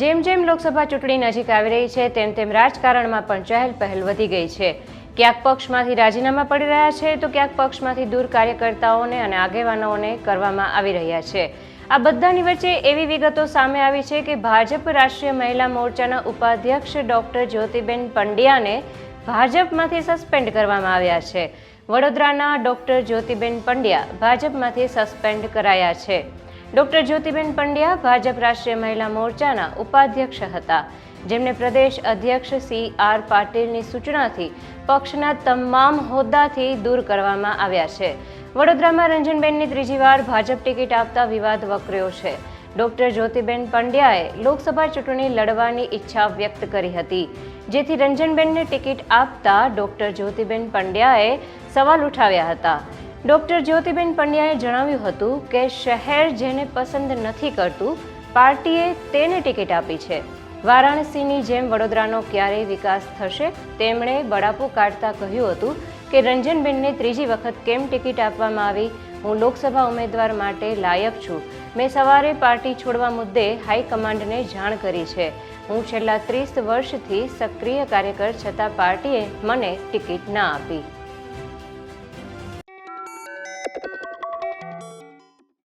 જેમ જેમ લોકસભા ચૂંટણી નજીક આવી રહી છે, તેમ તેમ રાજકારણમાં પણ ચહેલ પહેલ વધી ગઈ છે. ક્યાંક પક્ષમાંથી રાજીનામા પડી રહ્યા છે, તો ક્યાંક પક્ષમાંથી દૂર કાર્યકર્તાઓને અને આગેવાનોને કરવામાં આવી રહ્યા છે. આ બધાની વચ્ચે એવી વિગતો સામે આવી છે કે ભાજપ રાષ્ટ્રીય મહિલા મોરચાના ઉપાધ્યક્ષ ડોક્ટર જ્યોતિબેન પંડ્યાને ભાજપમાંથી સસ્પેન્ડ કરવામાં આવ્યા છે. વડોદરાના ડોક્ટર જ્યોતિબેન પંડ્યા ભાજપમાંથી સસ્પેન્ડ કરાયા છે. ડોક્ટર જ્યોતિબેન પંડ્યા ભાજપ રાષ્ટ્રીય મહિલા મોરચાના ઉપાધ્યક્ષ હતા. જેમને પ્રદેશ અધ્યક્ષ સી આર પાટીલની સૂચનાથી પક્ષના તમામ હોદ્દાથી દૂર કરવામાં આવ્યા છે. વડોદરામાં રંજનબેનની ત્રીજી વાર ભાજપ ટિકિટ આપતા વિવાદ વકર્યો છે. ડોક્ટર જ્યોતિબેન પંડ્યાએ લોકસભા ચૂંટણી લડવાની ઈચ્છા વ્યક્ત કરી હતી. જેથી રંજનબેનને ટિકિટ આપતા ડોક્ટર જ્યોતિબેન પંડ્યાએ સવાલ ઉઠાવ્યા હતા. ડોક્ટર જ્યોતિબેન પંડ્યાએ જણાવ્યું હતું કે શહેર જેને પસંદ નથી કરતું, પાર્ટીએ તેને ટિકિટ આપી છે. વારાણસીની જેમ વડોદરાનો ક્યારેય વિકાસ થશે, તેમણે બળાપો કાઢતા કહ્યું હતું કે રંજનબેનને ત્રીજી વખત કેમ ટિકિટ આપવામાં આવી? હું લોકસભા ઉમેદવાર માટે લાયક છું. મેં સવારે પાર્ટી છોડવા મુદ્દે હાઈકમાન્ડને જાણ કરી છે. હું છેલ્લા ત્રીસ વર્ષથી સક્રિય કાર્યકર છતાં પાર્ટીએ મને ટિકિટ ના આપી. you